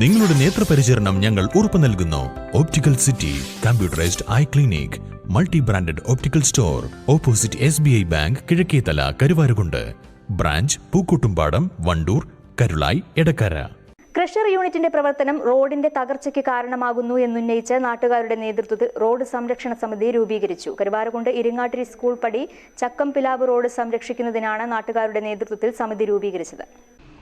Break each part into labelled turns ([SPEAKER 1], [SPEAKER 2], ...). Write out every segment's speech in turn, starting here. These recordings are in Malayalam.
[SPEAKER 1] നിങ്ങളുടെ നേത്രപരിചരണം ഞങ്ങൾ ഉറപ്പു നൽകുന്നു. Optical city computerised eye clinic multi branded optical store opposite S B I bank Kizhakkethala Karuvarakundu. Branch Pookkottumpadam Vandoor Karulai Edakkara
[SPEAKER 2] crusher യൂണിറ്റിന്റെ പ്രവർത്തനം റോഡിന്റെ തകർച്ചയ്ക്ക് കാരണമാകുന്നു എന്നുന്നയിച്ച് നാട്ടുകാരുടെ നേതൃത്വത്തിൽ റോഡ് സംരക്ഷണ സമിതി രൂപീകരിച്ചു. കരുവാരകുണ്ട് ഇരിങ്ങാട്ടിരി സ്കൂൾ പടി ചക്കം പിലാവ് റോഡ് സംരക്ഷിക്കുന്നതിനാണ് നാട്ടുകാരുടെ നേതൃത്വത്തിൽ സമിതി രൂപീകരിച്ചത്.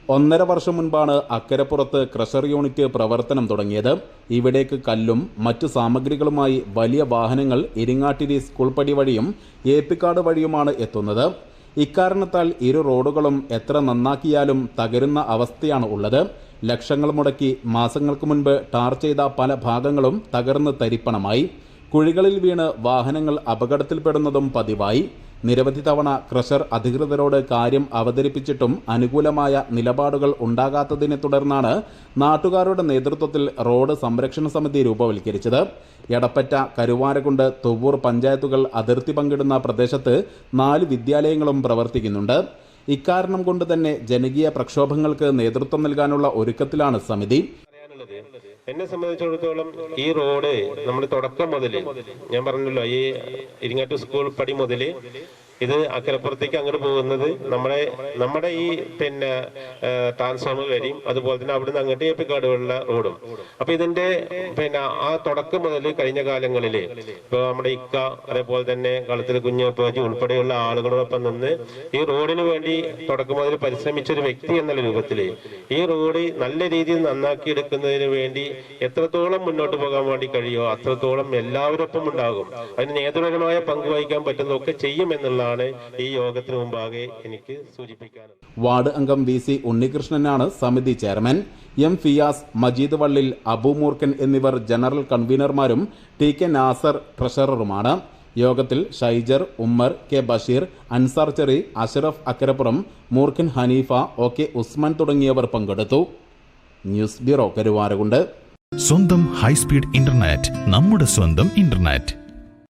[SPEAKER 3] ഒന്നര വർഷം മുൻപാണ് അക്കരപ്പുറത്ത് ക്രഷർ യൂണിറ്റ് പ്രവർത്തനം തുടങ്ങിയത്. ഇവിടേക്ക് കല്ലും മറ്റു സാമഗ്രികളുമായി വലിയ വാഹനങ്ങൾ ഇരിങ്ങാട്ടിരി സ്കൂൾ പടി വഴിയും ഏപ്പിക്കാട് വഴിയുമാണ് എത്തുന്നത്. ഇക്കാരണത്താൽ ഇരു റോഡുകളും എത്ര നന്നാക്കിയാലും തകരുന്ന അവസ്ഥയാണ് ഉള്ളത്. ലക്ഷങ്ങൾ മുടക്കി മാസങ്ങൾക്ക് മുൻപ് ടാർ ചെയ്ത പല ഭാഗങ്ങളും തകർന്ന് തരിപ്പണമായി. കുഴികളിൽ വീണ് വാഹനങ്ങൾ അപകടത്തിൽപ്പെടുന്നതും പതിവായി. നിരവധി തവണ ക്രഷർ അധികൃതരോട് കാര്യം അവതരിപ്പിച്ചിട്ടും അനുകൂലമായ നിലപാടുകൾ ഉണ്ടാകാത്തതിനെ തുടർന്നാണ് നാട്ടുകാരുടെ നേതൃത്വത്തിൽ റോഡ് സംരക്ഷണ സമിതി രൂപവൽക്കരിച്ചത്. എടപ്പറ്റ കരുവാരകുണ്ട് തുവ്വൂർ പഞ്ചായത്തുകൾ അതിർത്തി പങ്കിടുന്ന പ്രദേശത്ത് നാല് വിദ്യാലയങ്ങളും പ്രവർത്തിക്കുന്നുണ്ട്. ഇക്കാരണം കൊണ്ട് തന്നെ ജനകീയ പ്രക്ഷോഭങ്ങൾക്ക് നേതൃത്വം നൽകാനുള്ള ഒരുക്കത്തിലാണ് സമിതി.
[SPEAKER 4] എന്നെ സംബന്ധിച്ചിടത്തോളം ഈ റോഡ് നമ്മൾ തുടക്കം മുതൽ ഞാൻ പറഞ്ഞല്ലോ ഈ ഇരിങ്ങാട്ട് സ്കൂൾ പടി മുതൽ ഇത് അക്കരപ്പുറത്തേക്ക് അങ്ങോട്ട് പോകുന്നത് നമ്മുടെ നമ്മുടെ ഈ പിന്നെ ട്രാൻസ്ഫോമർ വരെയും അതുപോലെ തന്നെ അവിടുന്ന് അങ്ങോട്ട് ഏപ്പിക്കാടുകളുള്ള റോഡും. അപ്പൊ ഇതിന്റെ പിന്നെ ആ തുടക്കം മുതൽ കഴിഞ്ഞ കാലങ്ങളിൽ ഇപ്പൊ നമ്മുടെ ഇക്ക അതേപോലെ തന്നെ കളത്തിൽ കുഞ്ഞപ്പേജി ഉൾപ്പെടെയുള്ള ആളുകളോടൊപ്പം നിന്ന് ഈ റോഡിന് വേണ്ടി തുടക്കം മുതൽ പരിശ്രമിച്ച ഒരു വ്യക്തി എന്നുള്ള രൂപത്തിൽ ഈ റോഡ് നല്ല രീതിയിൽ നന്നാക്കി എടുക്കുന്നതിന് വേണ്ടി എത്രത്തോളം മുന്നോട്ട് പോകാൻ വേണ്ടി കഴിയുമോ അത്രത്തോളം എല്ലാവരൊപ്പം ഉണ്ടാകും അതിന് നേതൃപരമായ പങ്ക് വഹിക്കാൻ പറ്റുന്നതൊക്കെ ചെയ്യുമെന്നുള്ളതാണ് ഈ യോഗത്തിന് മുമ്പാകെ എനിക്ക് സൂചിപ്പിക്കാനുള്ളത്.
[SPEAKER 3] വാർഡ് അംഗം വി സി ഉണ്ണികൃഷ്ണനാണ് സമിതി ചെയർമാൻ. എം ഫിയാസ് മജീദ് വള്ളിൽ അബു മൂർക്കൻ എന്നിവർ ജനറൽ കൺവീനർമാരും ടി കെ നാസർ ട്രഷററുമാണ്. യോഗത്തിൽ Shaijar Ummer K Basheer Ansar Cheri Ashraf Akkarappuram Moorkhan Haneefa O K Usman തുടങ്ങിയവർ പങ്കെടുത്തു. News bureau Karuvarakundu.
[SPEAKER 1] സ്വന്തം ഹൈസ്പീഡ് ഇന്റർനെറ്റ് നമ്മുടെ സ്വന്തം ഇന്റർനെറ്റ്.